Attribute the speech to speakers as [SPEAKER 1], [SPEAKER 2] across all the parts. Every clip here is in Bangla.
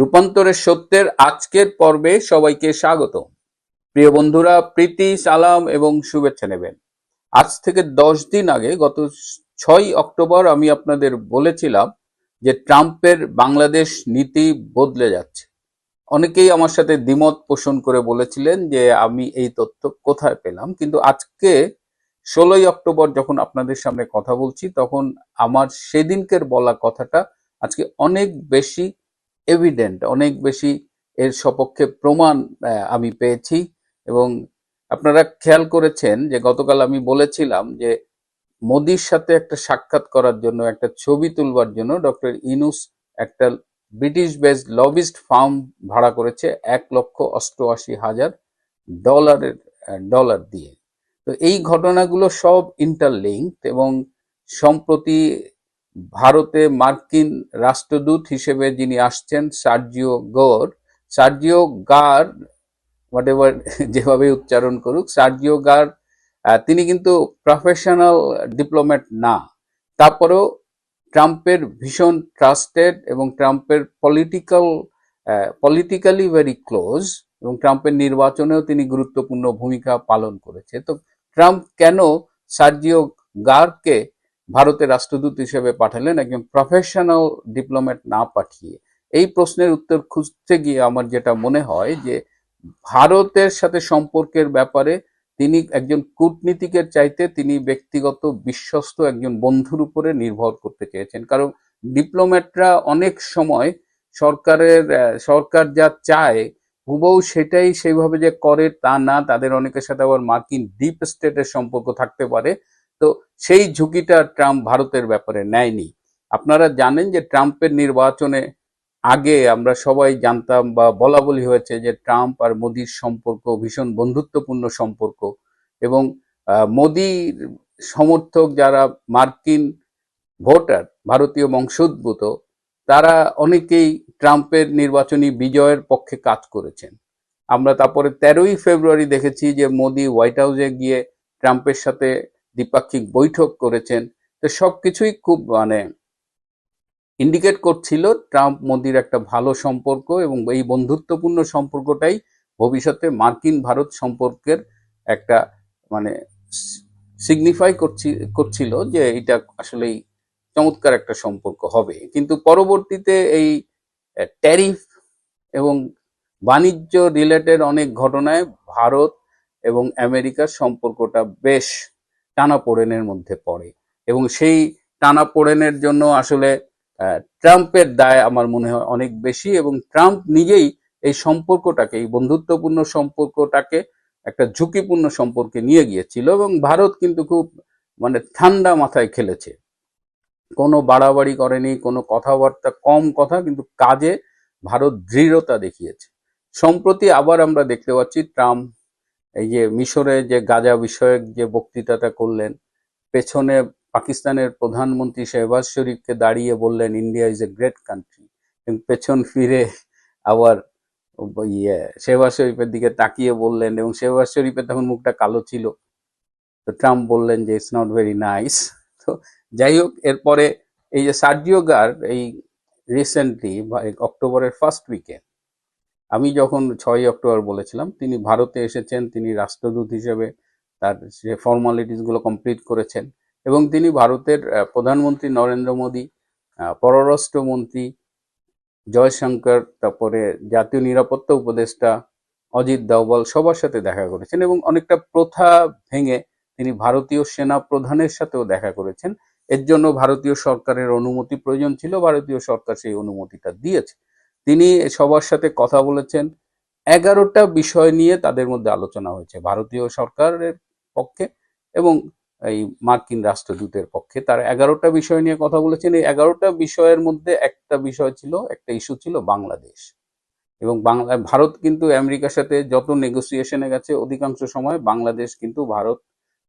[SPEAKER 1] রূপান্তরের সত্যের আজকের পর্বে সবাইকে স্বাগত। প্রিয় বন্ধুরা, প্রীতি, সালাম এবং শুভেচ্ছা নেবেন। আজ থেকে দশ দিন আগে গত ছয় অক্টোবর আমি আপনাদের বলেছিলাম যে ট্রাম্পের বাংলাদেশ নীতি বদলে যাচ্ছে। অনেকেই আমার সাথে দ্বিমত পোষণ করে বলেছিলেন যে আমি এই তথ্য কোথায় পেলাম, কিন্তু আজকে ষোলোই অক্টোবর যখন আপনাদের সামনে কথা বলছি, তখন আমার সেদিনকের বলা কথাটা আজকে অনেক বেশি এভিডেন্ট অনেক বেশি এর সপক্ষে প্রমাণ আমি পেয়েছি। এবং আপনারা খেয়াল করেছেন যে গতকাল আমি বলেছিলাম যে মোদির সাথে একটা সাক্ষাৎ করার জন্য, একটা ছবি তুলবার জন্য ডক্টর ইনুস একটা ব্রিটিশ বেসড লবিস্ট ফার্ম ভাড়া করেছে এক লক্ষ অষ্টআশি হাজার ডলারের ডলার দিয়ে। তো এই ঘটনাগুলো সব ইন্টারলিঙ্কড এবং সম্প্রতি ভারতে মার্কিন রাষ্ট্রদূত হিসেবে যিনি আসছেন, সার্জিও গোর। সার্জিও গার হোয়াট এভার যেভাবে উচ্চারণ করুক, সার্জিও গার তিনি কিন্তু প্রফেশনাল ডিপ্লোম্যাট না। তারপরেও ট্রাম্পের ভীষণ ট্রাস্টেড এবং ট্রাম্পের পলিটিক্যাল পলিটিক্যালি ভেরি ক্লোজ এবং ট্রাম্পের নির্বাচনেও তিনি গুরুত্বপূর্ণ ভূমিকা পালন করেছে। তো ট্রাম্প কেন সার্জিও গারকে ভারতের রাষ্ট্রদূত হিসেবে পাঠালেন একজন প্রফেশনাল ডিপ্লোম্যাট না পাঠিয়ে। এই প্রশ্নের উত্তর খুঁজতে গিয়ে আমার যেটা মনে হয় যে, ভারতের সাথে সম্পর্কের ব্যাপারে তিনি একজন কূটনীতিকের চাইতে তিনি ব্যক্তিগত বিশ্বস্ত একজন বন্ধুর উপরে নির্ভর করতে চেয়েছেন। কারণ ডিপ্লোম্যাটরা অনেক সময় সরকারের সরকার যা চায়, হুবহু সেটাই সেইভাবে যে করে তা না, তাদের অনেকের সাথে আবার মার্কিন ডিপ স্টেটের সম্পর্ক থাকতে পারে। তো সেই ঝুঁকিটা ট্রাম্প ভারতের ব্যাপারে নেয়নি। আপনারা জানেন যে ট্রাম্পের নির্বাচনে আগে আমরা সবাই জানতাম বা বলা বলি হয়েছে যে ট্রাম্প আর মোদির সম্পর্ক ভীষণ বন্ধুত্বপূর্ণ সম্পর্ক এবং মোদির সমর্থক যারা মার্কিন ভোটার, ভারতীয় বংশোদ্ভূত, তারা অনেকেই ট্রাম্পের নির্বাচনী বিজয়ের পক্ষে কাজ করেছেন। আমরা তারপরে তেরোই ফেব্রুয়ারি দেখেছি যে মোদি হোয়াইট হাউসে গিয়ে ট্রাম্পের সাথে দ্বিপাক্ষিক বৈঠক করেছেন। তো সবকিছুই খুব মানে ইন্ডিকেট করছিল ট্রাম্প মোদির একটা ভালো সম্পর্ক এবং এই বন্ধুত্বপূর্ণ সম্পর্কটাই ভবিষ্যতে মার্কিন ভারত সম্পর্কের একটা মানে সিগনিফাই করছি, করছিল যে এটা আসলেই চমৎকার একটা সম্পর্ক হবে। কিন্তু পরবর্তীতে এই ট্যারিফ এবং বাণিজ্য রিলেটেড অনেক ঘটনায় ভারত এবং আমেরিকার সম্পর্কটা বেশ টানাপোড়েনের মধ্যে পড়ে। এবং সেই টানাপোড়েনের জন্য আসলে ট্রাম্পের দায় আমার মনে হয় অনেক বেশি এবং ট্রাম্প নিজেই এই সম্পর্কটাকে, এই বন্ধুত্বপূর্ণ সম্পর্কটাকে একটা ঝুঁকিপূর্ণ সম্পর্কে নিয়ে গিয়েছিল এবং ভারত কিন্তু খুব মানে ঠান্ডা মাথায় খেলেছে। কোনো বাড়াবাড়ি করেনি, কোনো কথাবার্তা কম কথা, কিন্তু কাজে ভারত দৃঢ়তা দেখিয়েছে। সম্প্রতি আবার আমরা দেখতে পাচ্ছি ট্রাম্প এই যে মিশরে যে গাজা বিষয়ক যে বক্তৃতাটা করলেন, পেছনে পাকিস্তানের প্রধানমন্ত্রী শেহবাজ শরীফকে দাঁড়িয়ে বললেন, India is a great country. পেছন ফিরে আবার ইয়ে শেহবাজ শরীফের দিকে তাকিয়ে বললেন এবং শেহবাজ শরীফের তখন মুখটা কালো ছিল। তো ট্রাম্প বললেন যে, ইটস নট ভেরি নাইস। তো যাই হোক, এরপরে এই যে সার্জিও গার এই রিসেন্টলি অক্টোবরের ফার্স্ট উইকে আমি যখন ছয়ই অক্টোবর বলেছিলাম, তিনি ভারতে এসেছেন, তিনি রাষ্ট্রদূত হিসেবে তার যে ফর্মালিটিসগুলো কমপ্লিট করেছেন এবং তিনি ভারতের প্রধানমন্ত্রী নরেন্দ্র মোদী পররাষ্ট্রমন্ত্রী জয়শঙ্কর, তারপরে জাতীয় নিরাপত্তা উপদেষ্টা অজিত দাওয়াল সবার সাথে দেখা করেছেন এবং অনেকটা প্রথা ভেঙে তিনি ভারতীয় সেনা প্রধানের সাথেও দেখা করেছেন। এর জন্য ভারতীয় সরকারের অনুমতি প্রয়োজন ছিল, ভারতীয় সরকার সেই অনুমতিটা দিয়েছে। তিনি সবার সাথে কথা বলেছেন। এগারোটা বিষয় নিয়ে তাদের মধ্যে আলোচনা হয়েছে, ভারতীয় সরকারের পক্ষে এবং এই মার্কিন রাষ্ট্রদূতের পক্ষে। তারা এগারোটা বিষয় নিয়ে কথা বলেছেন। এই এগারোটা বিষয়ের মধ্যে একটা বিষয় ছিল, একটা ইস্যু ছিল বাংলাদেশ। এবং বাংলা, ভারত কিন্তু আমেরিকার সাথে যত নেগোসিয়েশনে গেছে, অধিকাংশ সময় বাংলাদেশ কিন্তু ভারত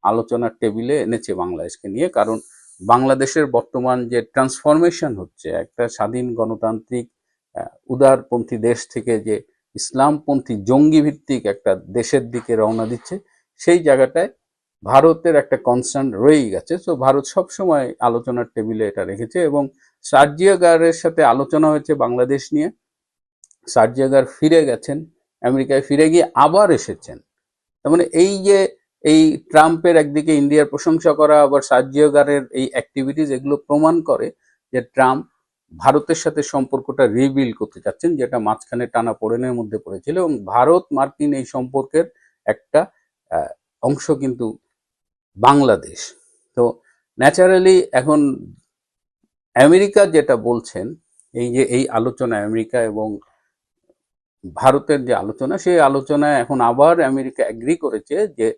[SPEAKER 1] আলোচনার টেবিলে এনেছে বাংলাদেশকে নিয়ে। কারণ বাংলাদেশের বর্তমান যে ট্রান্সফরমেশন হচ্ছে, একটা স্বাধীন গণতান্ত্রিক উদারপন্থী দেশ থেকে যে ইসলামপন্থী জঙ্গি ভিত্তিক একটা দেশের দিকে রওনা দিচ্ছে, সেই জায়গাটায় ভারতের একটা কনসার্ন রয়েই গেছে। তো ভারত সবসময় আলোচনার টেবিলে এটা রেখেছে এবং সার্জিয়া গারের সাথে আলোচনা হয়েছে বাংলাদেশ নিয়ে। সার্জাগার ফিরে গেছেন, আমেরিকায় ফিরে গিয়ে আবার এসেছেন। তার মানে এই যে এই ট্রাম্পের একদিকে ইন্ডিয়ার প্রশংসা করা, আবার সার্জিওগারের এই অ্যাক্টিভিটিস এগুলো প্রমাণ করে যে ট্রাম্প ভারতের সাথে সম্পর্কটা রিবিল করতে চাচ্ছেন, যেটা মাঝখানে টানা পোড়েনের মধ্যে পড়েছিল এবং ভারত মার্কিন এই সম্পর্কের একটা অংশ কিন্তু বাংলাদেশ। তো ন্যাচারালি এখন আমেরিকা যেটা বলছেন, এই যে এই আলোচনা আমেরিকা এবং ভারতের যে আলোচনা, সেই আলোচনায় এখন আবার আমেরিকা অ্যাগ্রি করেছে যে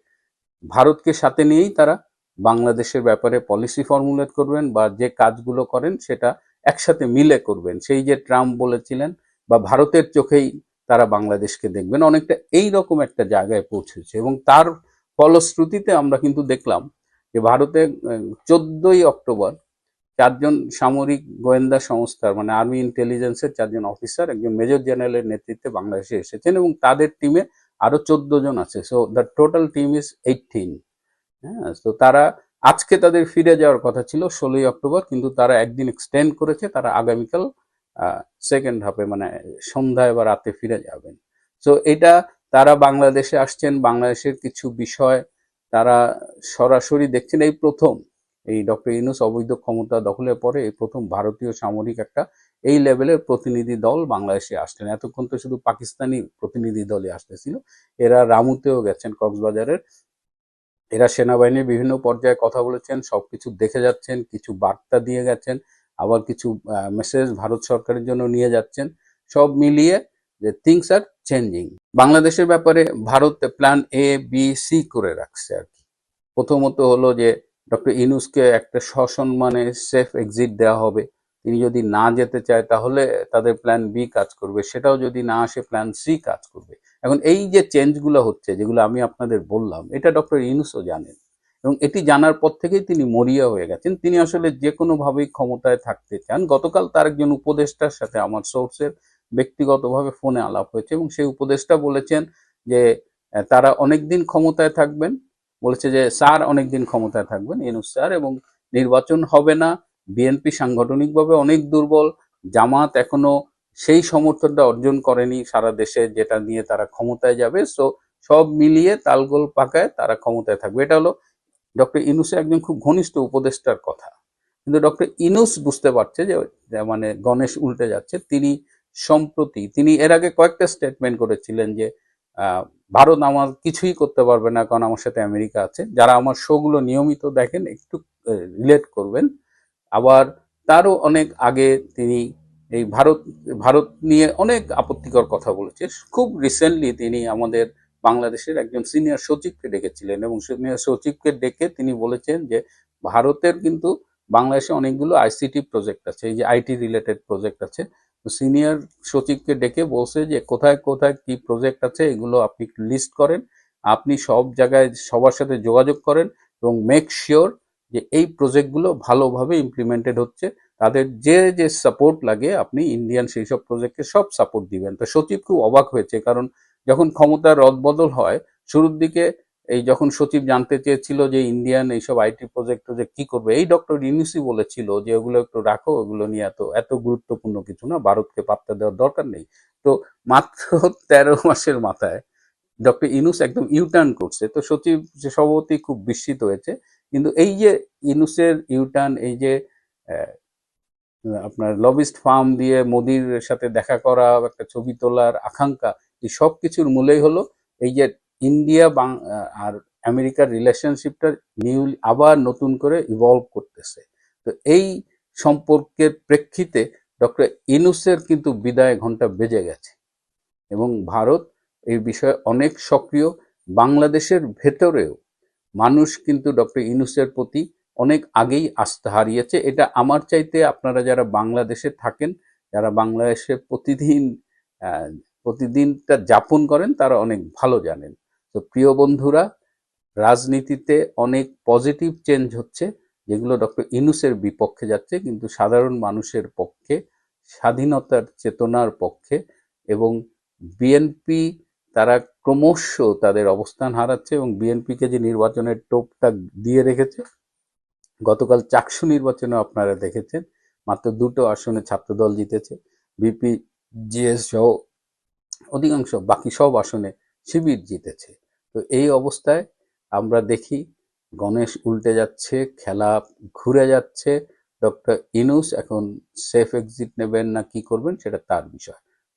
[SPEAKER 1] ভারতকে সাথে নিয়েই তারা বাংলাদেশের ব্যাপারে পলিসি ফর্মুলেট করবেন বা যে কাজগুলো করেন সেটা একসাথে মিলে করবেন। সেই যে ট্রাম্প বলেছিলেন বা ভারতের চোখেই তারা বাংলাদেশকে দেখবেন, অনেকটা এই রকম একটা জায়গায় পৌঁছেছে। এবং তার ফলশ্রুতিতে আমরা কিন্তু দেখলাম যে ভারতে চোদ্দই অক্টোবর চারজন সামরিক গোয়েন্দা সংস্থার মানে আর্মি ইন্টেলিজেন্সের চারজন অফিসার, একজন মেজর জেনারেলের নেতৃত্বে বাংলাদেশে এসেছেন এবং তাদের টিমে আরও চোদ্দ জন আছে। So the total team is eighteen হ্যাঁ তো তারা আজকে তাদের ফিরে যাওয়ার কথা ছিল ষোলোই অক্টোবর, কিন্তু তারা একদিন এক্সটেন্ড করেছে, তারা আগামীকাল সেকেন্ড হাফে মানে সন্ধ্যায় বা রাতে ফিরে যাবেন। সো এটা তারা বাংলাদেশে আসছেন, বাংলাদেশের কিছু বিষয় তারা সরাসরি দেখছেন। এই প্রথম, এই ডক্টর ইউনুস অবৈধ ক্ষমতা দখলের পরে এই প্রথম ভারতীয় সামরিক একটা এই লেভেলের প্রতিনিধি দল বাংলাদেশে আসছেন। এতক্ষণ তো শুধু পাকিস্তানি প্রতিনিধি দলই আসতেছিল, এরা রামুতেও গেছেন কক্সবাজারের। এরা সেনাবাহিনীর বিভিন্ন পর্যায়ে কথা বলেছেন, সবকিছু দেখে যাচ্ছেন, কিছু বার্তা দিয়ে গেছেন, আবার কিছু মেসেজ ভারত সরকারের জন্য নিয়ে যাচ্ছেন। সব মিলিয়ে যে থিংস আর চেঞ্জিং বাংলাদেশের ব্যাপারে Bharat plan A B C করে রাখছে আর কি। প্রথমত হলো যে ডক্টর ইনুসকে একটা সসম্মানে সেফ এক্সিট দেওয়া হবে। তিনি যদি না যেতে চায়, তাহলে তাদের প্ল্যান বি কাজ করবে। সেটাও যদি না আসে প্ল্যান সি কাজ করবে। এখন এই যে চেঞ্জগুলো হচ্ছে, যেগুলো আমি আপনাদের বললাম, এটা ডক্টর ইনুসও জানেন। এবং এটি জানার পর থেকেই তিনি মরিয়া হয়ে গেছেন। তিনি আসলে যে কোনোভাবেই ক্ষমতায় থাকতে চান। গতকাল তার একজন উপদেষ্টার সাথে, আমার সোর্সের ব্যক্তিগতভাবে ফোনে আলাপ হয়েছে এবং সেই উপদেষ্টা বলেছেন যে তারা অনেকদিন ক্ষমতায় থাকবেন। বলেছে যে, স্যার অনেকদিন ক্ষমতায় থাকবেন ইনুস স্যার এবং নির্বাচন হবে না। বিএনপি সাংগঠনিকভাবে অনেক দুর্বল, জামাত এখনও সেই সমর্থনটা অর্জন করেনি সারা দেশে, যেটা নিয়ে তারা ক্ষমতায় যাবে। সো সব মিলিয়ে তালগোল পাকায় তারা ক্ষমতায় থাকবে। এটা হলো ডক্টর ইনুসের একজন খুব ঘনিষ্ঠ উপদেষ্টার কথা। কিন্তু ডক্টর ইনুস বুঝতে পারছে যে মানে গণেশ উল্টে যাচ্ছে। তিনি সম্প্রতি, তিনি এর আগে কয়েকটা স্টেটমেন্ট করেছিলেন যে ভারত আমার কিছুই করতে পারবে না কারণ আমার সাথে আমেরিকা আছে। যারা আমার শোগুলো নিয়মিত দেখেন, একটু রিলেট করবেন। আবার তারও অনেক আগে তিনি এই ভারত ভারত নিয়ে অনেক আপত্তিকর কথা বলেছে। খুব রিসেন্টলি তিনি আমাদের বাংলাদেশের একজন সিনিয়র সচিবকে ডেকেছিলেন এবং সিনিয়র সচিবকে ডেকে তিনি বলেছেন যে ভারতের কিন্তু বাংলাদেশে অনেকগুলো আইসিটি প্রজেক্ট আছে, এই যে আইটি রিলেটেড প্রজেক্ট আছে। সিনিয়র সচিবকে ডেকে বলছে যে কোথায় কোথায় কি প্রজেক্ট আছে, এগুলো আপনি লিস্ট করেন, আপনি সব জায়গায় সবার সাথে যোগাযোগ করেন এবং মেক শিওর যে এই প্রজেক্টগুলো ভালোভাবে ইমপ্লিমেন্টেড হচ্ছে। তাদের যে যে সাপোর্ট লাগে, আপনি ইন্ডিয়ান সেই সব প্রজেক্টকে সব সাপোর্ট দিবেন। তো সচিব খুব অবাক হয়েছে, কারণ যখন ক্ষমতার রদবদল হয়, শুরুর দিকে এই যখন সচিব জানতে চেয়েছিল যে ইন্ডিয়ান এইসব আইটি প্রজেক্ট প্রজেক্ট কি করবে, এই ডক্টর ইউনিসি বলেছিল যে ওগুলো একটু রাখো, ওগুলো নিয়ে এত এত গুরুত্বপূর্ণ কিছু না, ভারতকে পাত্তা দেওয়ার দরকার নেই। তো মাত্র তেরো মাসের মাথায় ডক্টর ইনুস একদম ইউটার্ন করছে। তো সচিব যে সভাপতি খুব বিস্মিত হয়েছে। কিন্তু এই যে ইনুসের ইউটার্ন এই যে আপনার লবিস্ট ফার্ম দিয়ে মোদির সাথে দেখা করা, একটা ছবি তোলার আকাঙ্ক্ষা, এই সব কিছুর মূলেই হলো এই যে ইন্ডিয়া আর আমেরিকার রিলেশনশিপটা নিউ আবার নতুন করে ইভলভ করতেছে। তো এই সম্পর্কের প্রেক্ষিতে ডক্টর ইনুসের কিন্তু বিদায় ঘণ্টা বেজে গেছে এবং ভারত এই বিষয়ে অনেক সক্রিয়, বাংলাদেশের ভেতরেও মানুষ কিন্তু ডক্টর ইনুসের প্রতি অনেক আগেই আস্থা হারিয়েছে। এটা আমার চাইতে আপনারা যারা বাংলাদেশে থাকেন, যারা বাংলাদেশে প্রতিদিন প্রতিদিনটা যাপন করেন, তারা অনেক ভালো জানেন। তো প্রিয় বন্ধুরা, রাজনীতিতে অনেক পজিটিভ চেঞ্জ হচ্ছে, যেগুলো ডক্টর ইনুসের বিপক্ষে যাচ্ছে, কিন্তু সাধারণ মানুষের পক্ষে, স্বাধীনতার চেতনার পক্ষে এবং বিএনপি তারা ক্রমশ তাদের অবস্থান হারাচ্ছে এবং বিএনপিকে যে নির্বাচনের টোপটা দিয়ে রেখেছে, গতকাল চাকসু নির্বাচনে আপনারা দেখেছেন, মাত্র দুটো আসনে ছাত্রদল জিতেছে, বিপি, জিএস সহ অধিকাংশ, বাকি সব আসনে শিবির জিতেছে। তো এই অবস্থায় আমরা দেখি গণেশ উল্টে যাচ্ছে, খেলা ঘুরে যাচ্ছে, ডক্টর ইনুস এখন সেফ এক্সিট নেবেন না কি করবেন সেটা তার বিষয়।